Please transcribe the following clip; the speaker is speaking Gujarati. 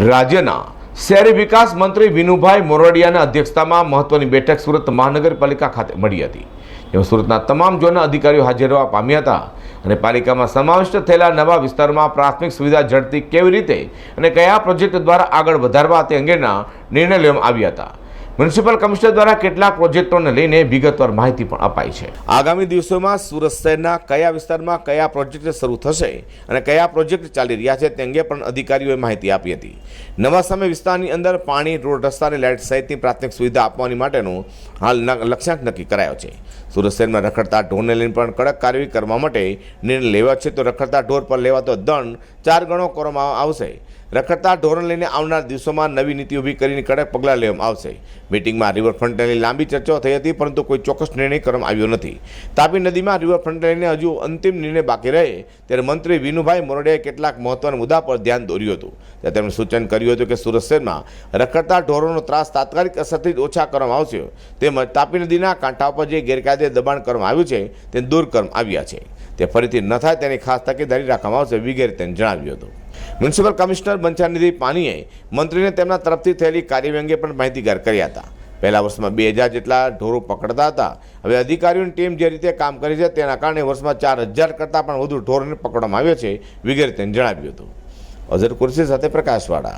રાજ્યના શહેરી વિકાસ મંત્રી વિનુભાઈ મોરડિયાના અધ્યક્ષતામાં મહત્વની બેઠક સુરત મહાનગરપાલિકા ખાતે મળી હતી. જેમાં સુરતના તમામ ઝોનના અધિકારીઓ હાજર રહેવા પામ્યા હતા અને પાલિકામાં સમાવિષ્ટ થયેલા નવા વિસ્તારોમાં પ્રાથમિક સુવિધા ઝડપી કેવી રીતે અને કયા પ્રોજેક્ટ દ્વારા આગળ વધારવા તે અંગેના નિર્ણય લેવામાં આવ્યા હતા. મ્યુનિસિપલ કમિશનર દ્વારા કેટલાક પ્રોજેક્ટોને લઈને વિગતવાર માહિતી પણ અપાઈ છે. આગામી દિવસોમાં સુરત શહેરના કયા વિસ્તારમાં કયા પ્રોજેક્ટ શરૂ થશે અને કયા પ્રોજેક્ટ ચાલી રહ્યા છે તે અંગે પણ અધિકારીઓએ માહિતી આપી હતી. નવા સમય વિસ્તારની અંદર પાણી, રોડ રસ્તા અને લાઇટ સહિતની પ્રાથમિક સુવિધા આપવાની માટેનું હાલ લક્ષ્યાંક નક્કી કરાયો છે. સુરત શહેરમાં રખડતા ઢોરને લઈને પણ કડક કાર્યવાહી કરવા માટે નિર્ણય લેવાયો છે. તો રખડતા ઢોર પર લેવાતો દંડ ચાર ગણો કરવામાં આવશે. રખડતા ઢોરણ લઈને આવનાર દિવસોમાં નવી નીતિ ઊભી કરીને કડક પગલાં લેવામાં આવશે. મિટિંગમાં રિવરફ્રન્ટને લાંબી ચર્ચાઓ થઈ હતી, પરંતુ કોઈ ચોક્કસ નિર્ણય કરવામાં આવ્યો નથી. તાપી નદીમાં રિવરફ્રન્ટને હજુ અંતિમ નિર્ણય બાકી રહે, ત્યારે મંત્રી વિનુભાઈ મોરડેએ કેટલાક મહત્વના મુદ્દા પર ધ્યાન દોર્યું હતું. ત્યારે તેમણે સૂચન કર્યું હતું કે સુરત શહેરમાં રખડતા ઢોરોનો ત્રાસ તાત્કાલિક અસરથી ઓછા કરવામાં આવશે. તેમજ તાપી નદીના કાંઠા ઉપર જે ગેરકાયદે દબાણ કરવામાં આવ્યું છે તે દૂર કરવામાં આવ્યા છે. તે ફરીથી ન થાય તેની ખાસ તકેદારી રાખવામાં આવશે, વગેરે તેને જણાવ્યું. હતું. મ્યુનિસિપલ કમિશનર બંછાનિધિ પાનીએ મંત્રીને તેમના તરફથી થયેલી કાર્યવાહી અંગે પણ માહિતીગાર કર્યા હતા. પહેલા વર્ષમાં બે હજાર જેટલા ઢોરો પકડતા હતા. હવે અધિકારીઓની ટીમ જે રીતે કામ કરી છે તેના કારણે વર્ષમાં ચાર હજાર કરતાં પણ વધુ ઢોરોને પકડવામાં આવ્યો છે, વગેરે તેને જણાવ્યું હતું. અઝર કુરશી સાથે પ્રકાશવાળા.